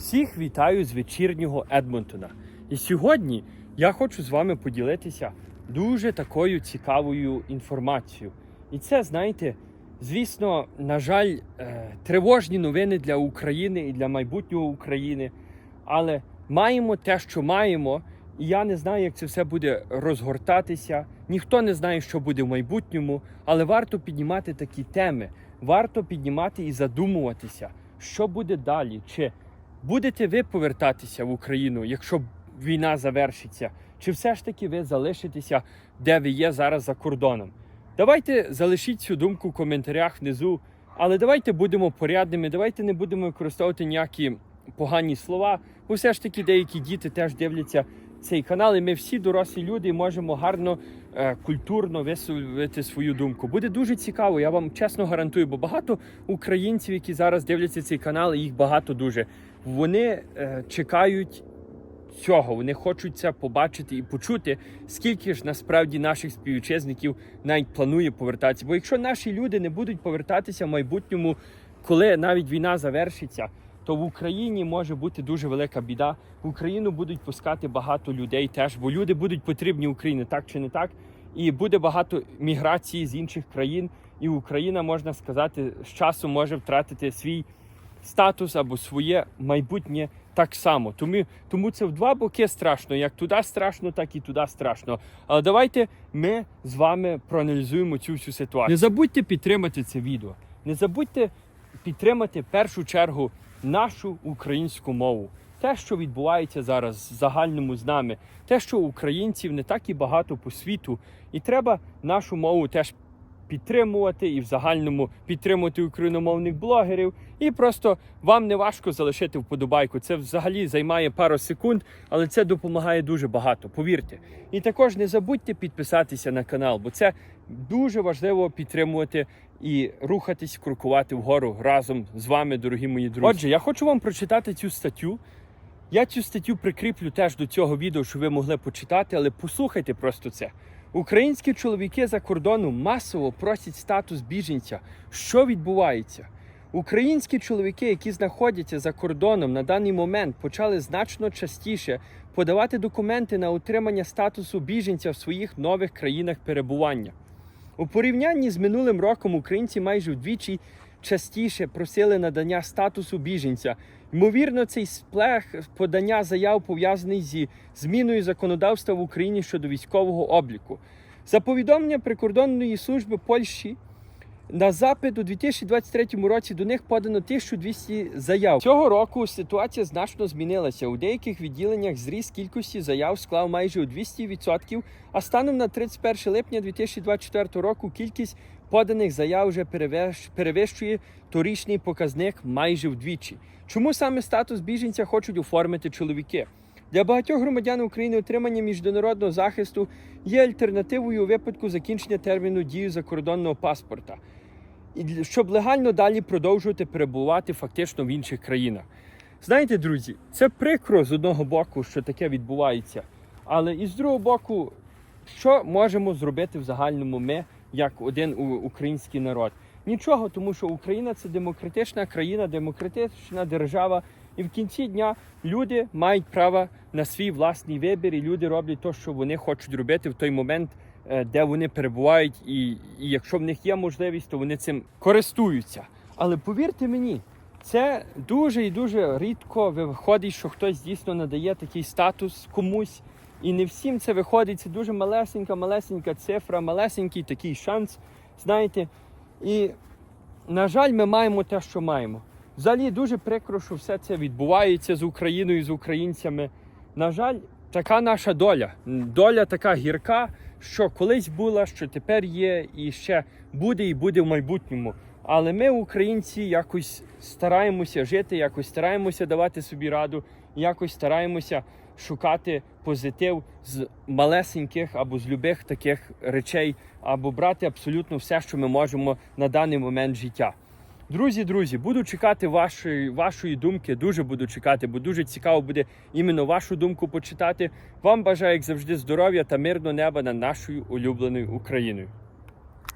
Всіх вітаю з вечірнього Едмонтона. І сьогодні я хочу з вами поділитися дуже такою цікавою інформацією. І це, знаєте, звісно, на жаль, е, тривожні новини для України і для майбутнього України. Але маємо те, що маємо, і я не знаю, як це все буде розгортатися. Ніхто не знає, що буде в майбутньому, але варто піднімати такі теми, варто піднімати і задумуватися, що буде далі. Чи будете ви повертатися в Україну, якщо війна завершиться, чи все ж таки ви залишитеся, де ви є зараз за кордоном? Давайте залишіть цю думку в коментарях внизу, але давайте будемо порядними, давайте не будемо використовувати ніякі погані слова, бо все ж таки деякі діти теж дивляться цей канал, і ми всі дорослі люди можемо гарно, е, культурно висловити свою думку. Буде дуже цікаво, я вам чесно гарантую, бо багато українців, які зараз дивляться цей канал, їх багато дуже. Вони е, чекають цього, вони хочуть це побачити і почути, скільки ж насправді наших співвітчизників навіть планує повертатися. Бо якщо наші люди не будуть повертатися в майбутньому, коли навіть війна завершиться, то в Україні може бути дуже велика біда. В Україну будуть пускати багато людей теж, бо люди будуть потрібні Україні, так чи не так. І буде багато міграції з інших країн, і Україна, можна сказати, з часом може втратити свій статус або своє майбутнє так само. Тому, тому це в два боки страшно. Як туди страшно, так і туди страшно. Але давайте ми з вами проаналізуємо цю всю ситуацію. Не забудьте підтримати це відео. Не забудьте підтримати в першу чергу нашу українську мову. Те, що відбувається зараз в загальному з нами, те, що українців не так і багато по світу, і треба нашу мову теж підтримувати і в загальному підтримувати україномовних блогерів. І просто вам не важко залишити вподобайку. Це взагалі займає пару секунд, але це допомагає дуже багато. Повірте. І також не забудьте підписатися на канал, бо це дуже важливо підтримувати і рухатись, крокувати вгору разом з вами, дорогі мої друзі. Отже, я хочу вам прочитати цю статтю. Я цю статтю прикріплю теж до цього відео, щоб ви могли почитати, але послухайте просто це. Українські чоловіки за кордоном масово просять статус біженця. Що відбувається? Українські чоловіки, які знаходяться за кордоном на даний момент, почали значно частіше подавати документи на отримання статусу біженця в своїх нових країнах перебування. У порівнянні з минулим роком українці майже вдвічі частіше просили надання статусу біженця. Ймовірно, цей сплех подання заяв пов'язаний зі зміною законодавства в Україні щодо військового обліку. За повідомленням прикордонної служби Польщі. На запит у 2023 році до них подано 1200 заяв. Цього року ситуація значно змінилася. У деяких відділеннях зріс кількості заяв склав майже у 200%, а станом на 31 липня 2024 року кількість поданих заяв вже перевищ- перевищує торічний показник майже вдвічі. Чому саме статус біженця хочуть оформити чоловіки? Для багатьох громадян України отримання міжнародного захисту є альтернативою у випадку закінчення терміну дії закордонного паспорта, щоб легально далі продовжувати перебувати фактично в інших країнах. Знаєте, друзі, це прикро з одного боку, що таке відбувається, але і з другого боку, що можемо зробити в загальному ми, як один український народ? Нічого, тому що Україна це демократична країна, демократична держава. І в кінці дня люди мають право на свій власний вибір, і люди роблять те, що вони хочуть робити в той момент, е, де вони перебувають. І, і якщо в них є можливість, то вони цим користуються. Але повірте мені, це дуже і дуже рідко виходить, що хтось дійсно надає такий статус комусь. І не всім це виходить. Це дуже малесенька, малесенька цифра, малесенький такий шанс. Знаєте, і на жаль, ми маємо те, що маємо. Взагалі дуже прикро, що все це відбувається з Україною, з українцями. На жаль, така наша доля. Доля така гірка, що колись була, що тепер є, і ще буде, і буде в майбутньому. Але ми, українці, якось стараємося жити, якось стараємося давати собі раду, якось стараємося шукати позитив з малесеньких або з любих таких речей, або брати абсолютно все, що ми можемо на даний момент життя. Друзі, друзі, буду чекати вашої, вашої думки. Дуже буду чекати, бо дуже цікаво буде іменно вашу думку почитати. Вам бажаю, як завжди, здоров'я та мирного неба над нашою улюбленою Україною.